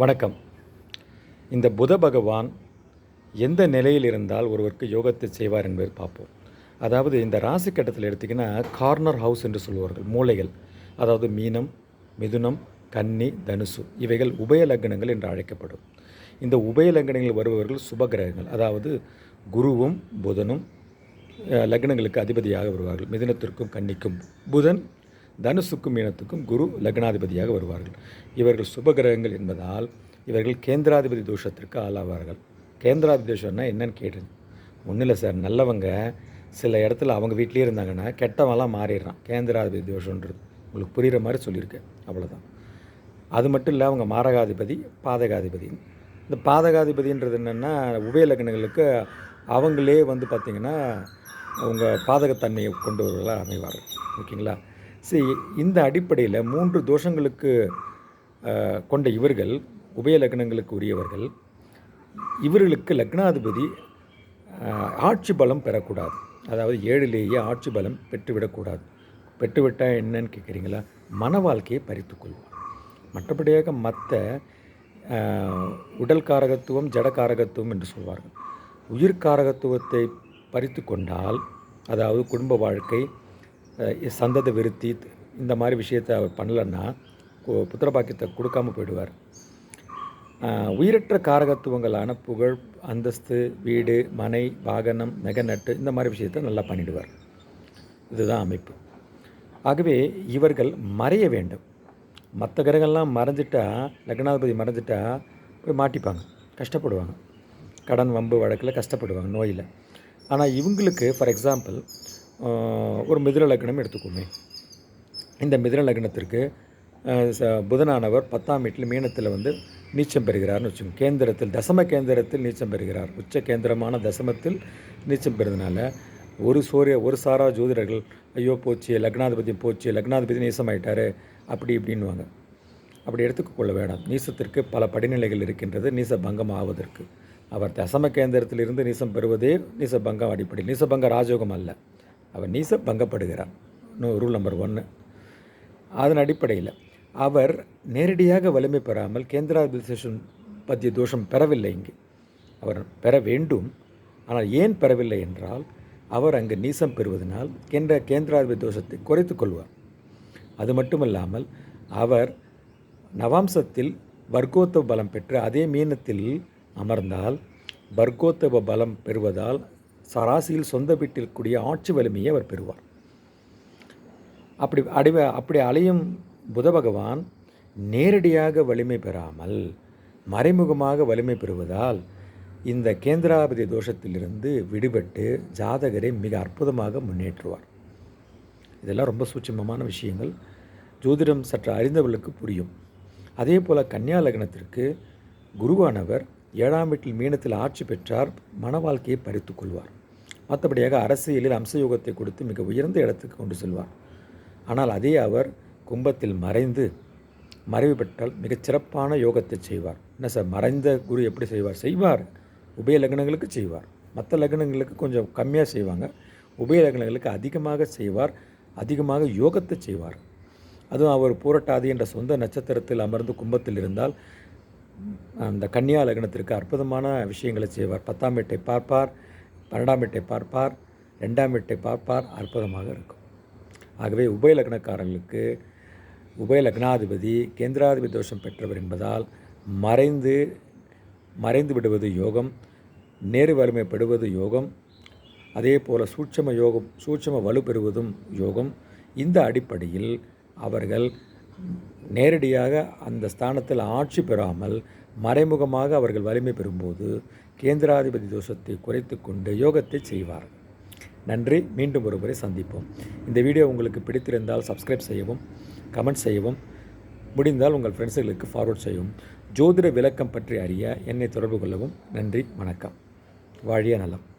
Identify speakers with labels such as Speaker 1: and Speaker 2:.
Speaker 1: வணக்கம். இந்த புத பகவான் எந்த நிலையில் இருந்தால் ஒருவருக்கு யோகத்தை செய்வார் என்பதை பார்ப்போம். அதாவது இந்த ராசி கட்டத்தில் எடுத்திங்கன்னா கார்னர் ஹவுஸ் என்று சொல்லுவார்கள் மூளைகள் அதாவது மீனம் மிதுனம் கன்னி தனுசு இவைகள் உபய லக்னங்கள் என்று அழைக்கப்படும். இந்த உபய லக்னங்களில் வருபவர்கள் சுபகிரகங்கள் அதாவது குருவும் புதனும் லக்னங்களுக்கு அதிபதியாக வருவார்கள். மிதுனத்திற்கும் கன்னிக்கும் புதன் தனுசுக்கும் மீனத்துக்கும் குரு லக்னாதிபதியாக வருவார்கள். இவர்கள் சுபகிரகங்கள் என்பதால் இவர்கள் கேந்திராதிபதி தோஷத்திற்கு ஆளாவார்கள். கேந்திராதிபதி தோஷம்னா என்னன்னு கேட்டுங்க ஒன்றும் இல்லை சார் நல்லவங்க சில இடத்துல அவங்க வீட்லேயே இருந்தாங்கன்னா கெட்டவெல்லாம் மாறிடுறான். கேந்திராதிபதி தோஷன்றது உங்களுக்கு புரிகிற மாதிரி சொல்லியிருக்கேன். அவ்வளோதான் அது மட்டும் இல்லை அவங்க மாரகாதிபதி பாதகாதிபதி. இந்த பாதகாதிபதின்றது என்னென்னா உபய லக்னங்களுக்கு அவங்களே வந்து பார்த்திங்கன்னா அவங்க பாதகத்தன்மையை கொண்டு வருவதாக அமைவார்கள். ஓகேங்களா? சரி இந்த அடிப்படையில் மூன்று தோஷங்களுக்கு கொண்ட இவர்கள் உபய லக்னங்களுக்கு உரியவர்கள் இவர்களுக்கு லக்னாதிபதி ஆட்சி பலம் பெறக்கூடாது. அதாவது ஏழிலேயே ஆட்சி பலம் பெற்றுவிடக்கூடாது. பெற்றுவிட்டால் என்னன்னு கேட்குறீங்களா மன வாழ்க்கையை பறித்துக்கொள்வார் மற்றபடியாக மற்ற உடல் காரகத்துவம் ஜட காரகத்துவம் என்று சொல்வார்கள். உயிர் காரகத்துவத்தை பறித்து கொண்டால் அதாவது குடும்ப வாழ்க்கை சந்தத விருத்தி இந்த மாதிரி விஷயத்தை அவர் பண்ணலன்னா கு- புத்திரபாக்கியத்தை கொடுக்காமல் போயிடுவார். உயிரற்ற காரகத்துவங்களான புகழ் அந்தஸ்து வீடு மனை வாகனம் நெகநட்டு இந்த மாதிரி விஷயத்தை நல்லா பண்ணிடுவார். இதுதான் அமைப்பு. ஆகவே இவர்கள் மறைய வேண்டும். மற்ற கிரகங்கள்லாம் மறைஞ்சிட்டா லக்னாதிபதி மறைஞ்சிட்டா போய் மாட்டிப்பாங்க கஷ்டப்படுவாங்க. கடன் வம்பு வழக்கில் கஷ்டப்படுவாங்க நோயில். ஆனால் இவங்களுக்கு ஃபார் எக்ஸாம்பிள் ஒரு மிதுர லக்னம் எடுத்துக்கோமே. இந்த மிதுர லக்னத்திற்கு ச- புதனானவர் பத்தாம் வீட்டில் மீனத்தில் வந்து நீச்சம் பெறுகிறார்னு வச்சுக்கோங்க. கேந்திரத்தில் தசம கேந்திரத்தில் நீச்சம் பெறுகிறார். உச்ச கேந்திரமான தசமத்தில் நீச்சம் பெறுறதுனால ஒரு சூரிய ஒரு சாரா ஜோதிடர்கள் ஐயோ போச்சு லக்னாதிபதி போச்சு லக்னாதிபதி நீசமாயிட்டாரு அப்படி இப்படின்னுவாங்க. அப்படி எடுத்துக்கொள்ள வேண்டாம் நீசத்திற்கு பல படிநிலைகள் இருக்கின்றது. நீச பங்கம் ஆவதற்கு. அவர் தசம கேந்திரத்திலிருந்து நீசம் பெறுவதே நீச பங்கம் அடிப்படை. நீசபங்க ராஜயோகம் அல்ல. அவர் நீச பங்கப்படுகிறார் ரூல் நம்பர் ஒன்று அதன் அடிப்படையில் அவர் நேரடியாக வலிமை பெறாமல் கேந்திராபிசேஷன் பற்றிய தோஷம் பெறவில்லை இங்கு. அவர் பெற வேண்டும். ஆனால் ஏன் பெறவில்லை என்றால் அவர் அங்கு நீசம் பெறுவதனால் கேந்திர கேந்திராதிபதி தோஷத்தை குறைத்து கொள்வார். அது மட்டுமல்லாமல் அவர் நவாம்சத்தில் வர்க்கோத்தவ பலம் பெற்று அதே மீனத்தில் அமர்ந்தால் வர்க்கோத்தவ பலம் பெறுவதால் சராசியில் சொந்த வீட்டில் கூடிய ஆட்சி வலிமையை அவர் பெறுவார். அப்படி அடிவ அப்படி அலையும் புத பகவான் நேரடியாக வலிமை பெறாமல் மறைமுகமாக வலிமை பெறுவதால் இந்த கேந்திராபதி தோஷத்திலிருந்து விடுபட்டு ஜாதகரை மிக அற்புதமாக முன்னேற்றுவார். இதெல்லாம் ரொம்ப சூட்சமமான விஷயங்கள். ஜோதிடம் சற்று அறிந்தவர்களுக்கு புரியும். அதே போல் கன்னியா லக்னத்திற்கு குருவானவர் ஏழாம் வீட்டில் மீனத்தில் ஆட்சி பெற்றார் மன வாழ்க்கையை பறித்துக்கொள்வார் மற்றபடியாக அரசியலில் அம்சயோகத்தை கொடுத்து மிக உயர்ந்த இடத்துக்கு கொண்டு செல்வார். ஆனால் அதே அவர் கும்பத்தில் மறைந்து மறைவு பெற்றால் மிகச் சிறப்பான யோகத்தை செய்வார். என்ன சார் மறைந்த குரு எப்படி செய்வார்? செய்வார். உபய லக்னங்களுக்கு செய்வார். மற்ற லக்னங்களுக்கு கொஞ்சம் கம்மியாக செய்வாங்க. உபய லக்னங்களுக்கு அதிகமாக செய்வார். அதிகமாக யோகத்தை செய்வார். அதுவும் அவர் பூரட்டாதி என்ற சொந்த நட்சத்திரத்தில் அமர்ந்து கும்பத்தில் இருந்தால் அந்த கன்னியா லக்னத்திற்கு அற்புதமான விஷயங்களை செய்வார். பத்தாம் வீட்டை பார்ப்பார். பன்னெண்டாம் வீட்டை பார்ப்பார் ரெண்டாம் வீட்டை பார்ப்பார் அற்புதமாக இருக்கும். ஆகவே உபயலக்னக்காரர்களுக்கு உபயலக்னாதிபதி கேந்திராதிபதி தோஷம் பெற்றவர் என்பதால் மறைந்து மறைந்து விடுவது யோகம் நேரு வறுமைப்படுவது யோகம் அதே போல் சூட்சம யோகம் சூட்சம வலு பெறுவதும் யோகம். இந்த அடிப்படையில் அவர்கள் நேரடியாக அந்த ஸ்தானத்தில் ஆட்சி பெறாமல் மறைமுகமாக அவர்கள் வலிமை பெறும்போது கேந்திராதிபதி தோஷத்தை குறைத்து கொண்டு யோகத்தை செய்வார். நன்றி. மீண்டும் ஒருமுறை சந்திப்போம். இந்த வீடியோ உங்களுக்கு பிடித்திருந்தால் சப்ஸ்கிரைப் செய்யவும் கமெண்ட் செய்யவும் முடிந்தால் உங்கள் ஃப்ரெண்ட்ஸுகளுக்கு ஃபார்வர்ட் செய்யவும் ஜோதிட விளக்கம் பற்றி அறிய என்னை தொடர்பு கொள்ளவும் நன்றி. வணக்கம். வாழிய நலம்.